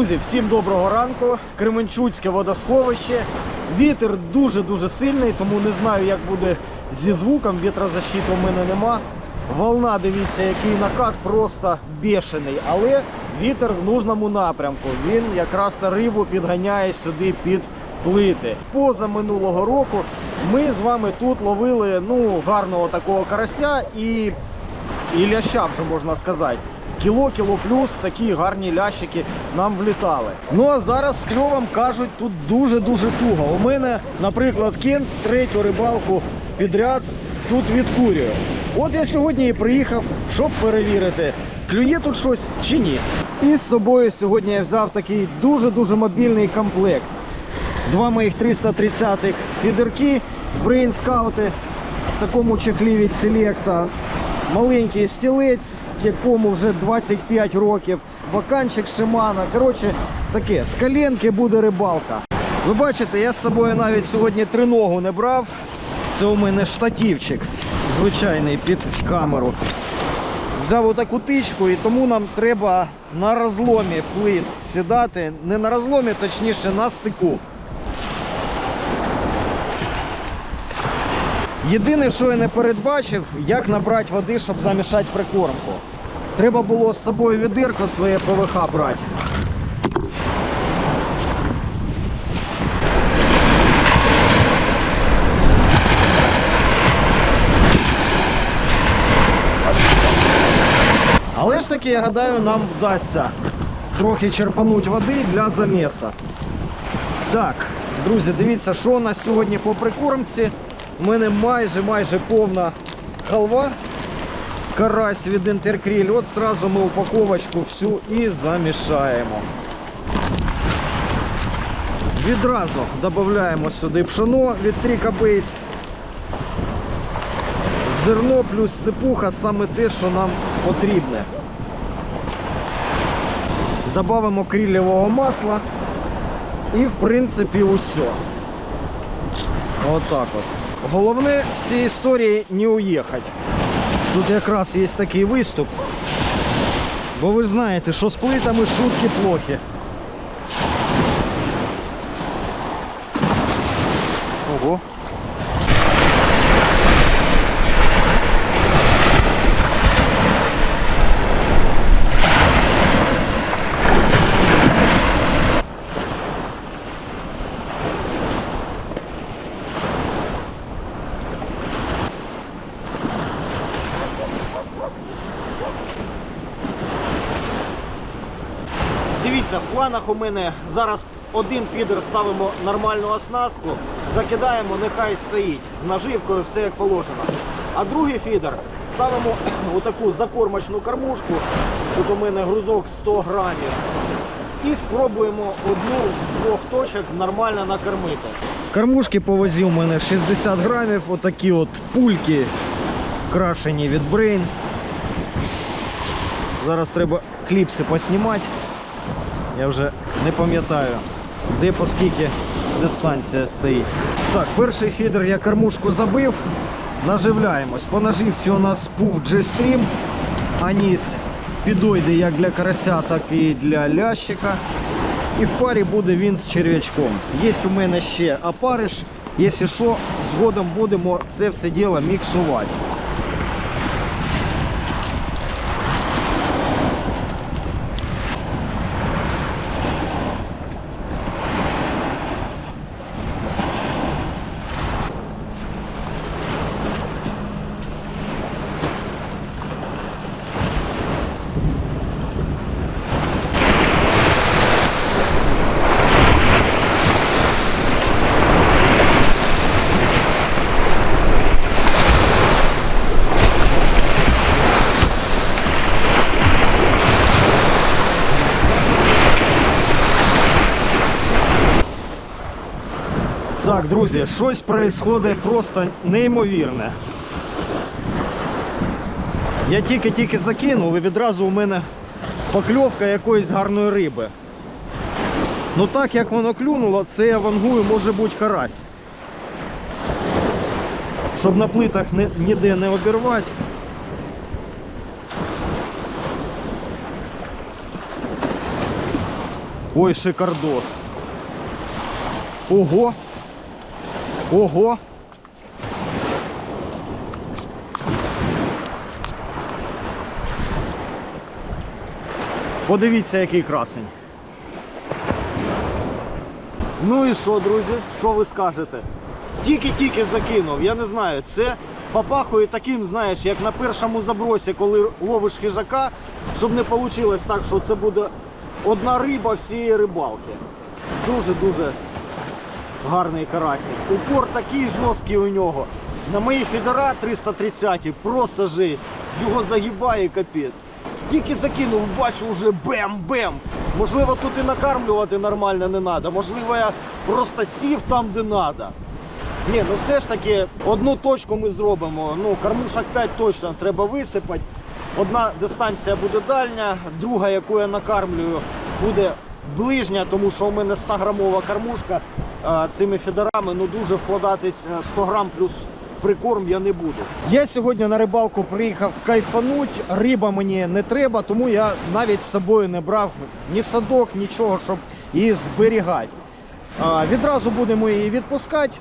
Друзі, всім доброго ранку. Кременчуцьке водосховище. Вітер дуже-дуже сильний, тому не знаю, як буде зі звуком. Вітрозащиту в мене нема. Волна, дивіться, який накат, просто бешений. Але вітер в нужному напрямку. Він якраз та рибу підганяє сюди під плити. Поза минулого року ми з вами тут ловили ну, гарного такого карася і і ляща вже можна сказати. Кіло, кіло плюс такі гарні лящики нам влітали. Ну а зараз з кльовом кажуть, тут дуже-дуже туго. У мене, наприклад, кент третю рибалку підряд тут відкурює. От я сьогодні і приїхав, щоб перевірити, клює тут щось чи ні. І з собою сьогодні я взяв такий дуже-дуже мобільний комплект. Два моїх 330-х фідерки, брейнскаути в такому чехлі від Селекта. Маленький стілець, якому вже 25 років, баканчик Шимана. Коротше, таке, з коленки буде рибалка. Ви бачите, я з собою навіть сьогодні триногу не брав. Це у мене штативчик звичайний під камеру. Взяв отаку тичку і тому нам треба на розломі плит сідати. Не на розломі, точніше на стику. Єдине, що я не передбачив, як набрати води, щоб замішати прикормку. Треба було з собою відирко своє ПВХ брати. Але ж таки, я гадаю, нам вдасться трохи черпануть води для заміса. Так, друзі, дивіться, що у нас сьогодні по прикормці. У мене майже майже повна халва. Карась від інтеркріль. От сразу ми упаковочку всю і замішаємо. Відразу додаємо сюди пшено від тріка бейтс. Зерно плюс сипуха саме те, що нам потрібне. Добавимо кріллєвого масла. І в принципі усе. Отак от. Головне в цій історії не уїхати. Тут якраз є такий виступ. Бо ви знаєте, що з плитами шутки плохі. Ого. Планах у мене зараз один фідер ставимо нормальну оснастку, закидаємо, нехай стоїть з наживкою, все як положено. А другий фідер ставимо у таку закормочну кормушку. Тут у мене грузок 100 грамів. І спробуємо одну з двох точок нормально накормити. Кормушки по вазі у мене 60 грамів, отакі от пульки крашені від Brain. Зараз треба кліпси поснімати. Я вже не пам'ятаю, де по скільки дистанція стоїть. Так, перший фідер я кормушку забив. Наживляємось. По наживці у нас пуф G-Stream. Аніс підойде як для карася, так і для лящика. І в парі буде він з черв'ячком. Є у мене ще опариш. Якщо що, згодом будемо це все діло міксувати. Так, друзі, щось відбувається просто неймовірне. Я тільки-тільки закинув і відразу у мене покльовка якоїсь гарної риби. Ну так як воно клюнуло, це я вангую, може бути карась. Щоб на плитах ніде не обірвати. Ой, шикардос. Ого. Ого. Подивіться, який красень. Ну і що, друзі? Що ви скажете? Тільки-тільки закинув, я не знаю, це попахує таким, знаєш, як на першому забросі, коли ловиш хижака, щоб не вийшло так, що це буде одна риба всієї рибалки. Дуже-дуже гарний карасик. Упор такий жорсткий у нього. На моїй фідера 330 просто жесть. Його загибає капець. Тільки закинув, бачу вже бем-бем. Можливо, тут і накармлювати нормально не треба. Можливо, я просто сів там, де треба. Ні, ну все ж таки одну точку ми зробимо. Ну, кормушок 5 точно треба висипати. Одна дистанція буде дальня, друга, яку я накармлюю, буде ближня, тому що у мене 100 грамова кормушка. А, Цими фідерами ну дуже вкладатись е, 100 грам плюс прикорм я не буду. Я сьогодні на рибалку приїхав кайфануть, риба мені не треба, тому я навіть з собою не брав ні садок, нічого, щоб її зберігати. А, Відразу будемо її відпускати,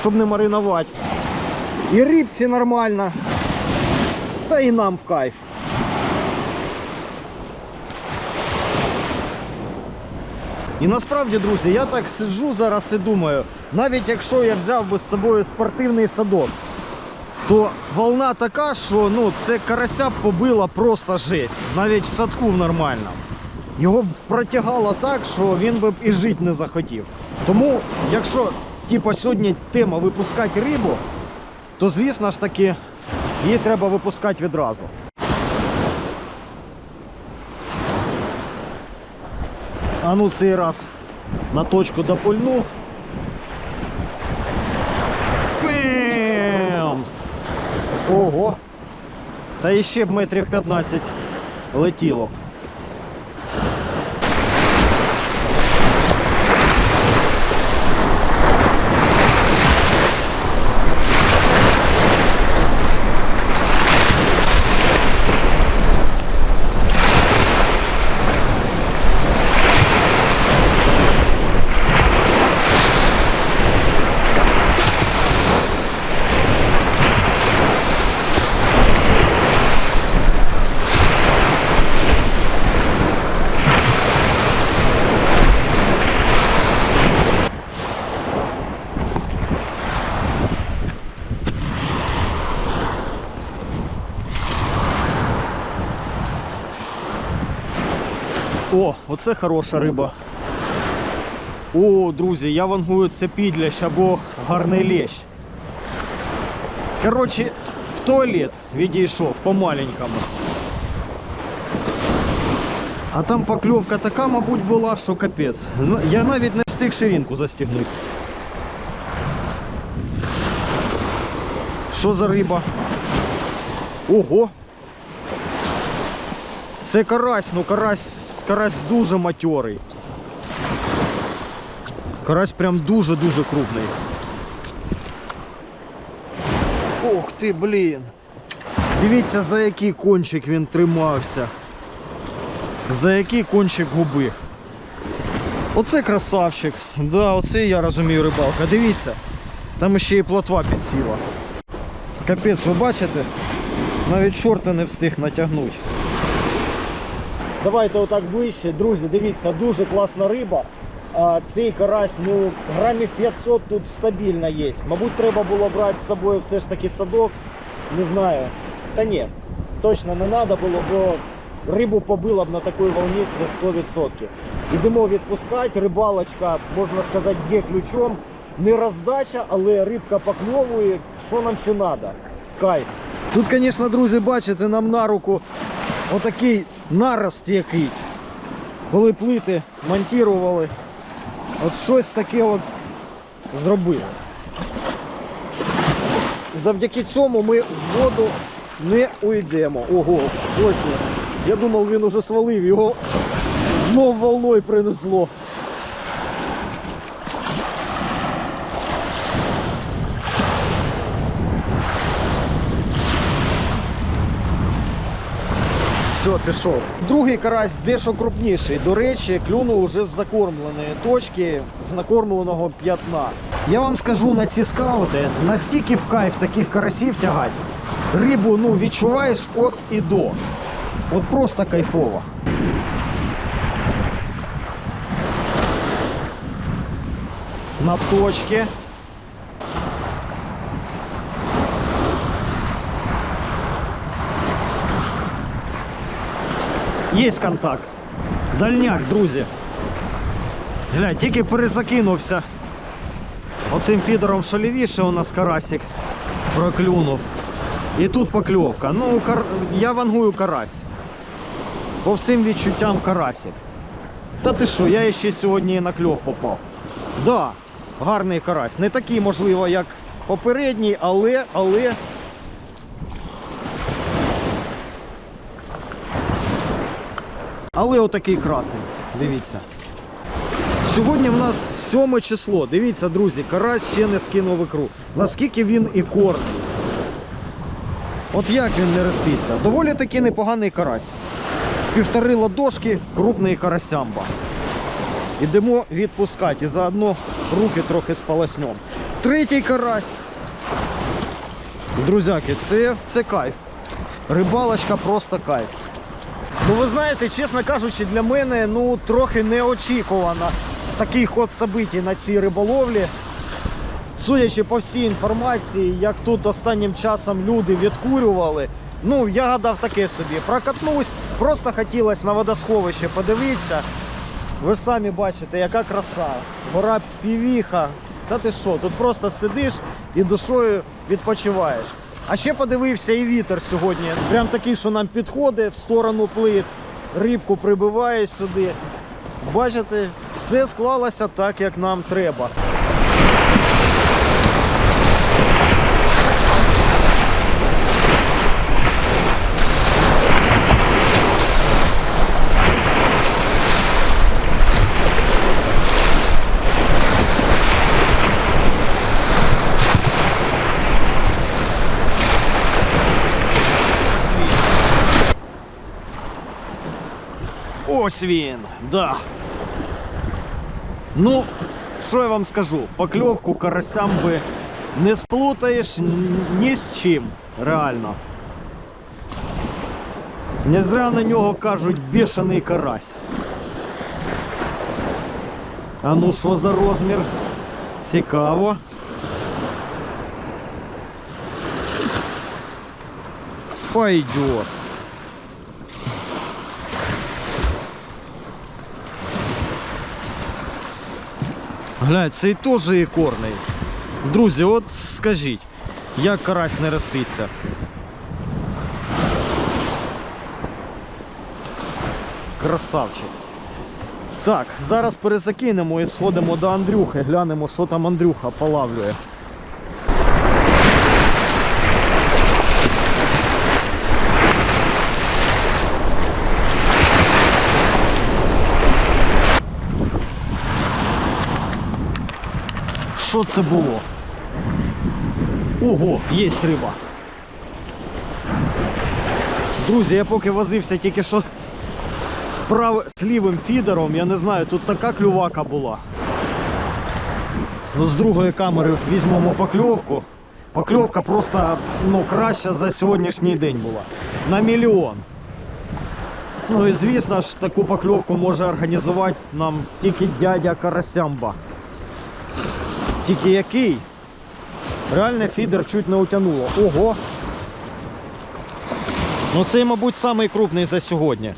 щоб не маринувати. І рибці нормально, та і нам в кайф. І насправді, друзі, я так сиджу зараз і думаю, навіть якщо я взяв би з собою спортивний садок, то волна така, що ну, це карася побила просто жесть, навіть в садку в нормальному. Його б протягало так, що він би б і жити не захотів. Тому, якщо типу, сьогодні тема випускати рибу, то звісно ж таки її треба випускати відразу. А ну цей раз на точку допульну. Пимс! Ого! Та ще б метрів 15 летіло. О, оце хороша риба. О, друзі, я вангую це підлящ або гарний лещ. Коротше, в туалет відійшов по-маленькому. А там покльовка така, мабуть, була, що капець. Ну, Я навіть не встиг ширинку застігнути. Що за риба? Ого! Це карась, ну карась, карась дуже матьорий. Карась прям дуже-дуже крупний. Ох ти, блін. Дивіться, за який кончик він тримався. За який кончик губи. Оце красавчик. Да, оце я розумію рибалка. Дивіться, там ще і плотва підсіла. Капець, ви бачите? Навіть шорти не встиг натягнути. Давайте отак ближче. Друзі, дивіться, дуже класна риба. А цей карась, ну, грамів 500 тут стабільно є. Мабуть, треба було брати з собою все ж таки садок. Не знаю. Та ні, точно не треба було, бо рибу побило б на такій волні це 100%. Ідемо відпускати, рибалочка, можна сказати, б'є ключом. Не роздача, але рибка покльовує. Що нам ще треба? Кайф. Тут, звісно, друзі, бачите, нам на руку отакий нарост якийсь. Коли плити монтували, от щось таке от зробили. Завдяки цьому ми в воду не уйдемо. Ого, ось. Я думав, він уже свалив, його знов волною принесло. Все, пішов. Другий карась дещо крупніший. До речі, клюнув уже з закормленої точки, з накормленого п'ятна. Я вам скажу на ці скаути, настільки в кайф таких карасів тягати. Рибу ну, відчуваєш от і до. От просто кайфово. На точке. Є контакт. Дальняк, друзі. Гля, тільки перезакинувся. Оцим фідером що у нас карасик проклюнув. І тут покльовка. Ну, кар... я вангую карась. По всім відчуттям карасик. Та ти що, я ще сьогодні на кльов попав. Да, гарний карась. Не такий, можливо, як попередній, але, але. Але отакий красень. Дивіться. Сьогодні в нас 7 число. Дивіться, друзі, карась ще не скинув ікру. Наскільки він і корний. От як він не роститься. Доволі таки непоганий карась. Півтори ладошки, крупний карасямба. Ідемо відпускати і заодно руки трохи сполоснем. Третій карась. Друзяки, це, це кайф. Рибалочка просто кайф. Ну ви знаєте, чесно кажучи, для мене ну трохи неочікувано такий ход событий на цій риболовлі. Судячи по всій інформації, як тут останнім часом люди відкурювали, ну я гадав таке собі. Прокатнусь, просто хотілося на водосховище подивитися. Ви самі бачите, яка краса. Гора півіха. Та ти що, тут просто сидиш і душою відпочиваєш. А ще подивився і вітер сьогодні. Прям такий, що нам підходить в сторону плит. Рибку прибиває сюди. Бачите, все склалося так, як нам треба. Ось він, да. Ну, що я вам скажу? Покльовку карасям би не сплутаєш н- ні з чим, реально. Не зря на нього кажуть бешений карась. А ну що за розмір? Цікаво. Пойдет. Глянь, цей теж ікорний. Друзі, от скажіть, як карась не роститься? Красавчик. Так, зараз перезакинемо і сходимо до Андрюхи, глянемо, що там Андрюха полавлює. Що це було? Ого, є риба. Друзі, я поки возився тільки що з, прав... з лівим фідером, я не знаю, тут така клювака була. Ну, з другої камери візьмемо покльовку. Покльовка просто ну, краща за сьогоднішній день була. На мільйон. Ну і звісно ж, таку покльовку може організувати нам тільки дядя Карасямба. Тільки який? Реально фідер чуть не утягнуло. Ого! Ну це, мабуть, самий крупний за сьогодні.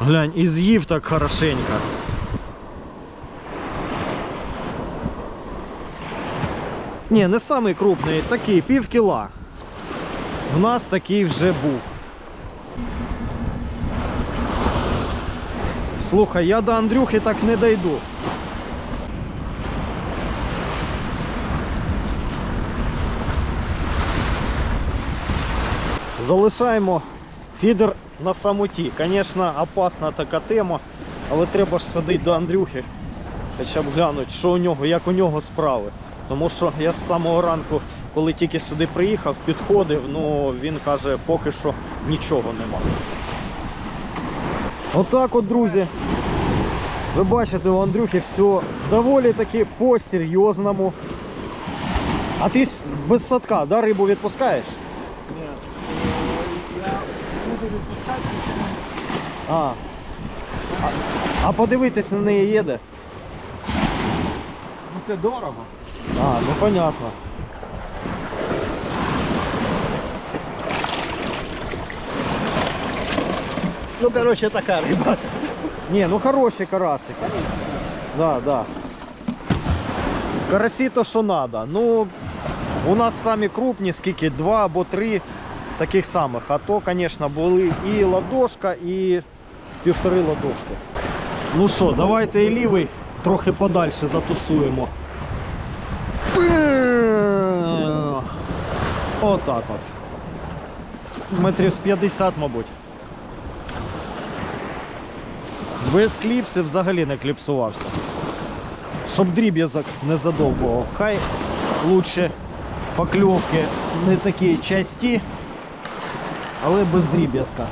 Глянь, і з'їв так хорошенько. Ні, не самий крупний, такий пів кіла. В нас такий вже був. Слухай, я до Андрюхи так не дойду. Залишаємо фідер на самоті. Звісно, опасна така тема, але треба ж сходити до Андрюхи. Хоча б глянути, що у нього, як у нього справи. Тому що я з самого ранку коли тільки сюди приїхав, підходив, ну він каже, поки що нічого нема. Отак от, друзі. Ви бачите, у Андрюхи все доволі таки по-серйозному. А ти без садка, да, рибу відпускаєш? Ні, я буду відпускати. А. А, а подивитись на неї їде? Ну це дорого. А, ну понятно. Ну, коротше, така риба. Не, ну хороші карасики. Да, да. Карасі то що надо. Ну, у нас самі крупні, скільки, два або три таких самих. А то, звісно, були і ладошка, і півтори ладошки. Ну що, давайте і лівий трохи подальше затусуємо. Отак от. Метрів з 50, мабуть. Без кліпсів взагалі не кліпсувався. Щоб дріб'язок не задовбував. Хай лучше покльовки не такі часті, але без дріб'язка.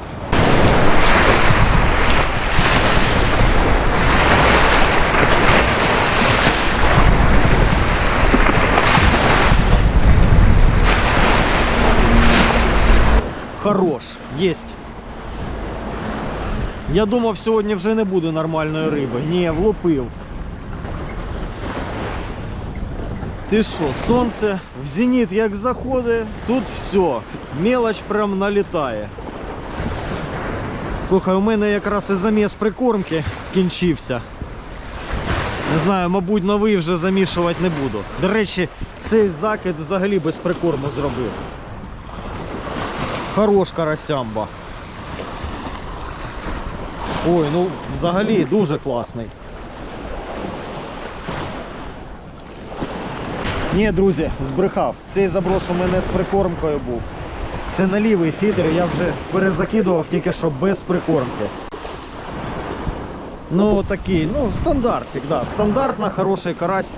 Хорош, єсть. Я думав, сьогодні вже не буде нормальної риби. Ні, влупив. Ти що, сонце в зеніт як заходить, тут все. Мелоч прям налітає. Слухай, у мене якраз і заміс прикормки скінчився. Не знаю, мабуть, новий вже замішувати не буду. До речі, цей закид взагалі без прикорму зробив. Хорош карасямба. Ой, ну взагалі дуже класний. Ні, друзі, збрехав. Цей заброс у мене з прикормкою був. Це на лівий фідер, я вже перезакидував тільки що без прикормки. Ну такий, ну стандартик, да. Стандартна, хороший карась.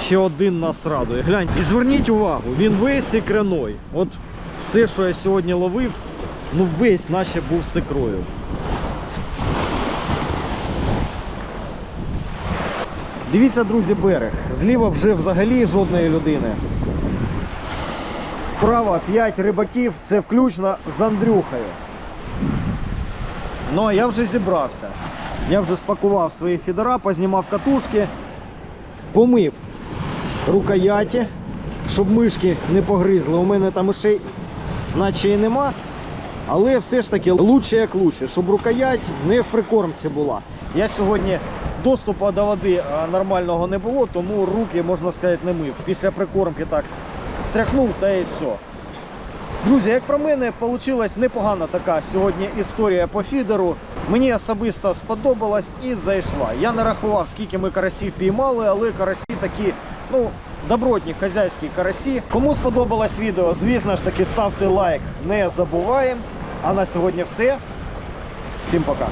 Ще один нас радує. Глянь, і зверніть увагу, він весь ікреной. От все, що я сьогодні ловив, ну весь наче був з Дивіться, друзі, берег. Зліва вже взагалі жодної людини. Справа 5 рибаків, це включно з Андрюхою. Ну, а я вже зібрався. Я вже спакував свої фідера, познімав катушки, помив рукояті, щоб мишки не погризли. У мене там ще наче і нема. Але все ж таки лучше як лучше, щоб рукоять не в прикормці була. Я сьогодні доступу до води нормального не було, тому руки, можна сказати, не мив. Після прикормки так стряхнув та і все. Друзі, як про мене, вийшла непогана така сьогодні історія по фідеру. Мені особисто сподобалась і зайшла. Я не рахував, скільки ми карасів піймали, але карасі такі, ну, добротні хазяйські карасі. Кому сподобалось відео, звісно ж таки, ставте лайк, не забуваємо. А на сьогодні все. Всім пока.